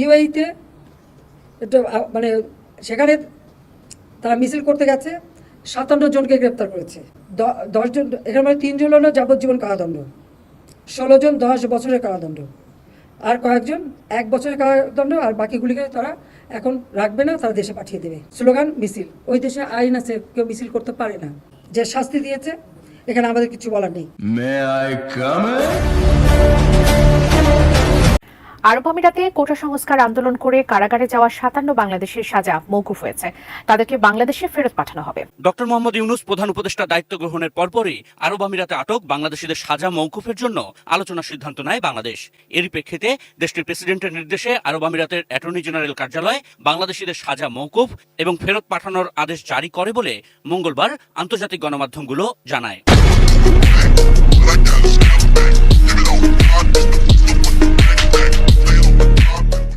ইউএইতে আ, মানে সেখানে তারা মিছিল করতে গেছে সাতান্ন জনকে গ্রেপ্তার করেছে। দশজন এখানে মানে তিনজন হলো যাবজ্জীবন কারাদণ্ড ষোলো জন দশ বছরের কারাদণ্ড আর কয়েকজন এক বছরের কারাদণ্ড আর বাকিগুলিকে তারা এখন রাখবে না তারা দেশে পাঠিয়ে দেবে। স্লোগান মিছিল। ওই দেশে আইন আছে কেউ মিছিল করতে পারে না। যে শাস্তি দিয়েছে এখানে আমাদের কিছু বলার নেই। আরব আমিরাতে কোটা সংস্কার আন্দোলন করে কারাগারে যাওয়া সাতান্ন বাংলাদেশের সাজা মৌকুফ হয়েছে। তাদেরকে বাংলাদেশে ফেরত পাঠানো হবে। ডক্টর মোহাম্মদ ইউনুস প্রধান উপদেষ্টা দায়িত্ব গ্রহণের পরপরই আরব আমিরাতে আটক বাংলাদেশিদের সাজা মৌকুফের জন্য আলোচনার সিদ্ধান্ত নেয় বাংলাদেশ। এরই প্রেক্ষিতে দেশটির প্রেসিডেন্টের নির্দেশে আরব আমিরাতের অ্যাটর্নি জেনারেল কার্যালয় বাংলাদেশিদের সাজা মৌকুফ এবং ফেরত পাঠানোর আদেশ জারি করে বলে মঙ্গলবার আন্তর্জাতিক গণমাধ্যমগুলো জানায়।